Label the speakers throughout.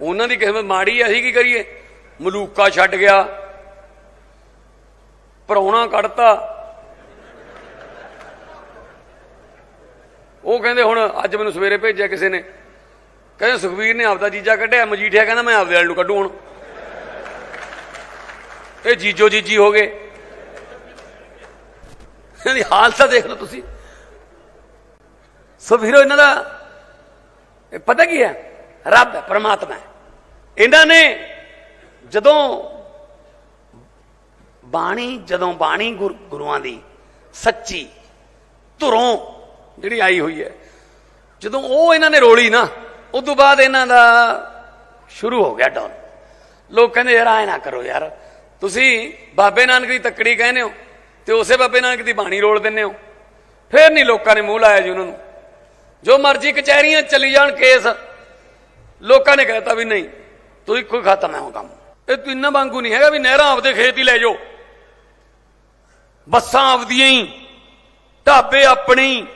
Speaker 1: ਉਹਨਾਂ ਦੀ ਕਿਸਮਤ ਮਾੜੀ ਆ, ਅਸੀਂ ਕੀ ਕਰੀਏ? ਮਲੂਕਾ ਛੱਡ ਗਿਆ। ਪਰੌਣਾ ਕੱਢਤਾ। ਉਹ ਕਹਿੰਦੇ ਹੁਣ ਅੱਜ ਮੈਨੂੰ ਸਵੇਰੇ ਭੇਜਿਆ ਕਿਸੇ ਨੇ। ਕਹਿੰਦੇ ਸੁਖਵੀਰ ਨੇ ਆਪਦਾ ਜੀਜਾ ਕੱਢਿਆ, ਮਜੀਠੀਆ ਕਹਿੰਦਾ ਮੈਂ ਆਪਦੇ ਵਾਲ ਨੂੰ ਕੱਢੂ ਹੁਣ। ਇਹ ਜੀਜੋ ਜੀਜੀ ਹੋ ਗਏ। ਇਹਦੀ ਹਾਲਤ ਦੇਖ ਲਓ ਤੁਸੀਂ। ਸੁਖਵੀਰੋ ਇਹਨਾਂ ਦਾ ਪਤਾ ਕੀ ਹੈ? ਰੱਬ ਹੈ, ਪਰਮਾਤਮਾ ਹੈ। ਇਹਨਾਂ ਨੇ ਜਦੋਂ ਬਾਣੀ ਜਦੋਂ ਬਾਣੀ ਗੁਰ- ਗੁਰੂਆਂ ਦੀ ਸੱਚੀ ਧੁਰੋਂ ਜਿਹੜੀ ਆਈ ਹੋਈ ਹੈ, ਜਦੋਂ ਉਹ ਇਹਨਾਂ ਨੇ ਰੋਲੀ ਨਾ, ਉਸ ਤੋਂ ਬਾਅਦ ਇਹਨਾਂ ਦਾ ਸ਼ੁਰੂ ਹੋ ਗਿਆ ਡੌਨ ਲੋਕ ਕਹਿੰਦੇ, ਯਾਰ ਐ ਨਾ ਕਰੋ ਯਾਰ। ਤੁਸੀਂ ਬਾਬੇ ਨਾਨਕ ਦੀ ਤੱਕੜੀ ਕਹਿੰਦੇ ਹੋ ਤੇ ਉਸੇ ਬਾਬੇ ਨਾਨਕ ਦੀ ਬਾਣੀ ਰੋਲ ਦਿੰਦੇ ਹੋ। ਫੇਰ ਨਹੀਂ ਲੋਕਾਂ ਨੇ ਮੂੰਹ ਲਾਇਆ ਜੀ ਉਹਨਾਂ ਨੂੰ। ਜੋ ਮਰਜ਼ੀ ਕਚਹਿਰੀਆਂ 'ਚ ਚਲੀ ਜਾਣ ਕੇਸ ਲੋਕਾਂ ਨੇ ਕਹਿਤਾ ਵੀ ਨਹੀਂ, ਤੁਸੀਂ ਕੋਈ ਖਤਮ ਹੈ ਉਹ ਕੰਮ। ਇਹ ਤੂੰ ਇੰਨਾ ਵਾਂਗੂ ਨਹੀਂ ਹੈਗਾ ਵੀ ਨਹਿਰਾਂ ਆਪਦੇ ਖੇਤ ਹੀ ਲੈ ਜਾਓ। ਬੱਸਾਂ ਆਪਦੀਆਂ ਹੀ, ਢਾਬੇ ਆਪਣੀ।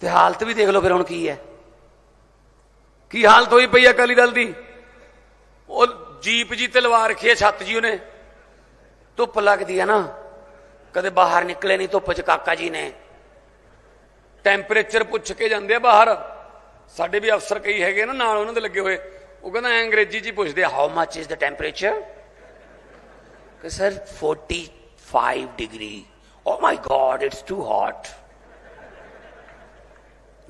Speaker 1: ਤੇ ਹਾਲਤ ਵੀ ਦੇਖ ਲਓ ਫਿਰ ਹੁਣ ਕੀ ਹੈ। ਕੀ ਹਾਲਤ ਹੋਈ ਪਈ ਅਕਾਲੀ ਦਲ ਦੀ? ਉਹ ਜੀਪ ਜੀ ਤੇ ਲਵਾ ਰੱਖੀ ਹੈ ਛੱਤ ਜੀ ਉਹਨੇ। ਧੁੱਪ ਲੱਗਦੀ ਹੈ ਨਾ। ਕਦੇ ਬਾਹਰ ਨਿਕਲੇ ਨਹੀਂ ਧੁੱਪ ਚ ਕਾਕਾ ਜੀ ਨੇ। ਟੈਂਪਰੇਚਰ ਪੁੱਛ ਕੇ ਜਾਂਦੇ ਆ ਬਾਹਰ। ਸਾਡੇ ਵੀ ਅਫਸਰ ਕਈ ਹੈਗੇ ਨਾ, ਨਾਲ ਉਹਨਾਂ ਦੇ ਲੱਗੇ ਹੋਏ। ਉਹ ਕਹਿੰਦਾ ਅੰਗਰੇਜ਼ੀ ਚ ਹੀ ਪੁੱਛਦੇ ਆ how much is the temperature ਕਿ sir 45 degree oh my God it's too hot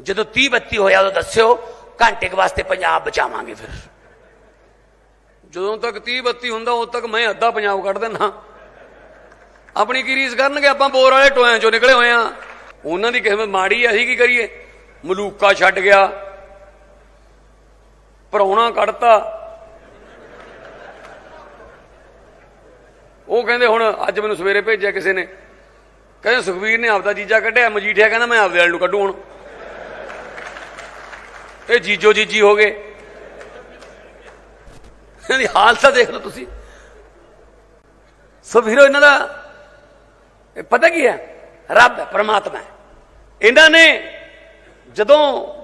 Speaker 1: ਜਦੋਂ 30 32 ਹੋਇਆ, ਉਦੋਂ ਦੱਸਿਓ, ਘੰਟੇ ਕੁ ਵਾਸਤੇ ਪੰਜਾਬ ਬਚਾਵਾਂਗੇ ਫਿਰ। ਜਦੋਂ ਤੱਕ 30 32 ਹੁੰਦਾ, ਉਦੋਂ ਤੱਕ ਮੈਂ ਅੱਧਾ ਪੰਜਾਬ ਕੱਢ ਦਿੰਦਾ। ਆਪਣੀ ਕੀ ਰੀਸ ਕਰਨਗੇ? ਆਪਾਂ ਬੋਰ ਵਾਲੇ ਟੋਇਆਂ ਚੋਂ ਨਿਕਲੇ ਹੋਏ ਆ। ਉਹਨਾਂ ਦੀ ਕਿਸਮਤ ਮਾੜੀ ਆ, ਅਸੀਂ ਕੀ ਕਰੀਏ? ਮਲੂਕਾ ਛੱਡ ਗਿਆ। ਪਰੌਣਾ ਕੱਢਤਾ। ਉਹ ਕਹਿੰਦੇ ਹੁਣ ਅੱਜ ਮੈਨੂੰ ਸਵੇਰੇ ਭੇਜਿਆ ਕਿਸੇ ਨੇ। ਕਹਿੰਦੇ ਸੁਖਵੀਰ ਨੇ ਆਪਦਾ ਜੀਜਾ ਕੱਢਿਆ, ਮਜੀਠਿਆ ਕਹਿੰਦਾ ਮੈਂ ਆਪਦੇ ਵਾਲ ਨੂੰ ਕੱਢੂ ਹੁਣ। ਇਹ ਜੀਜੋ ਜੀਜੀ ਹੋ ਗਏ। ਇਹਦੀ ਹਾਲਤ ਤਾਂ ਦੇਖ ਲਓ ਤੁਸੀਂ। ਸੋ ਵੀਰੋ ਇਹਨਾਂ ਦਾ ਪਤਾ ਕੀ ਹੈ? ਰੱਬ ਹੈ, ਪਰਮਾਤਮਾ ਹੈ। ਇਹਨਾਂ ਨੇ ਜਦੋਂ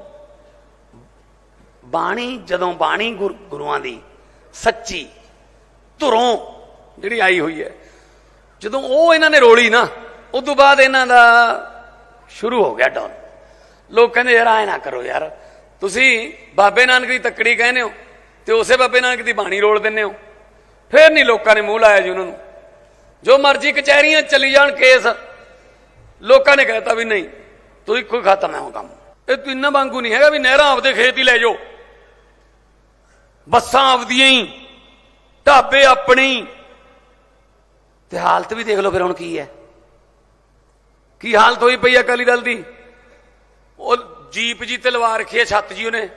Speaker 1: ਬਾਣੀ ਜਦੋਂ ਬਾਣੀ ਗੁਰ- ਗੁਰੂਆਂ ਦੀ ਸੱਚੀ ਧੁਰੋਂ ਜਿਹੜੀ ਆਈ ਹੋਈ ਹੈ, ਜਦੋਂ ਉਹ ਇਹਨਾਂ ਨੇ ਰੋਲੀ ਨਾ, ਉਸ ਤੋਂ ਬਾਅਦ ਇਹਨਾਂ ਦਾ ਸ਼ੁਰੂ ਹੋ ਗਿਆ ਡੌਨ ਲੋਕ ਕਹਿੰਦੇ, ਯਾਰ ਐ ਨਾ ਕਰੋ ਯਾਰ। ਤੁਸੀਂ ਬਾਬੇ ਨਾਨਕ ਦੀ ਤੱਕੜੀ ਕਹਿੰਦੇ ਹੋ ਤੇ ਉਸੇ ਬਾਬੇ ਨਾਨਕ ਦੀ ਬਾਣੀ ਰੋਲ ਦਿੰਦੇ ਹੋ। ਫੇਰ ਨਹੀਂ ਲੋਕਾਂ ਨੇ ਮੂੰਹ ਲਾਇਆ ਜੀ ਉਹਨਾਂ ਨੂੰ। ਜੋ ਮਰਜ਼ੀ ਕਚਹਿਰੀਆਂ 'ਚ ਚਲੀ ਜਾਣ ਕੇਸ, ਲੋਕਾਂ ਨੇ ਕਹਿਤਾ ਵੀ ਨਹੀਂ, ਤੁਸੀਂ ਕੋਈ ਖਤਮ ਹੈ ਉਹ ਕੰਮ। ਇਹ ਤੂੰ ਇੰਨਾ ਵਾਂਗੂ ਨਹੀਂ ਹੈਗਾ ਵੀ ਨਹਿਰਾਂ ਆਪਦੇ ਖੇਤ ਹੀ ਲੈ ਜਾਓ। ਬੱਸਾਂ ਆਪਦੀਆਂ ਹੀ, ਢਾਬੇ ਆਪਣੀ। ਤੇ ਹਾਲਤ ਵੀ ਦੇਖ ਲਓ ਫਿਰ ਹੁਣ ਕੀ ਹੈ। ਕੀ ਹਾਲਤ ਹੋਈ ਪਈ ਅਕਾਲੀ ਦਲ ਦੀ? ਉਹ ਜੀਪ ਜੀ ਤੇ ਲਵਾ ਰੱਖੀ ਹੈ ਛੱਤ ਜੀ ਉਹਨੇ।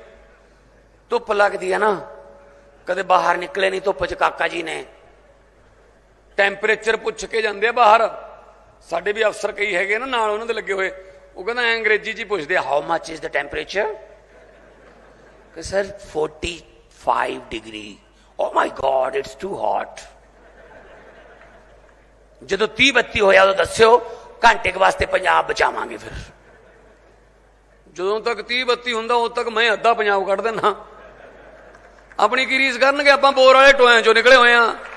Speaker 1: ਧੁੱਪ ਲੱਗਦੀ ਹੈ ਨਾ। ਕਦੇ ਬਾਹਰ ਨਿਕਲੇ ਨਹੀਂ ਧੁੱਪ ਚ ਕਾਕਾ ਜੀ ਨੇ। ਟੈਂਪਰੇਚਰ ਪੁੱਛ ਕੇ ਜਾਂਦੇ ਆ ਬਾਹਰ। ਸਾਡੇ ਵੀ ਅਫਸਰ ਕਈ ਹੈਗੇ ਨਾ, ਨਾਲ ਉਹਨਾਂ ਦੇ ਲੱਗੇ ਹੋਏ। ਉਹ ਕਹਿੰਦਾ ਅੰਗਰੇਜ਼ੀ ਜੀ ਪੁੱਛਦੇ ਆ how much is the temperature ਕਿ sir 45 degree oh my God it's too hot ਜਦੋਂ 30 32 ਹੋਇਆ ਉਦੋਂ ਦੱਸਿਓ, ਘੰਟੇ ਕੁ ਵਾਸਤੇ ਪੰਜਾਬ ਬਚਾਵਾਂਗੇ ਫਿਰ। ਜਦੋਂ ਤੱਕ 30 32 ਹੁੰਦਾ, ਉਦੋਂ ਤੱਕ ਮੈਂ ਅੱਧਾ ਪੰਜਾਬ ਕੱਢ ਦਿੰਦਾ। ਆਪਣੀ ਕੀ ਰੀਸ ਕਰਨਗੇ? ਆਪਾਂ ਬੋਰ ਵਾਲੇ ਟੋਇਆਂ ਚੋਂ ਨਿਕਲੇ ਹੋਏ ਆ।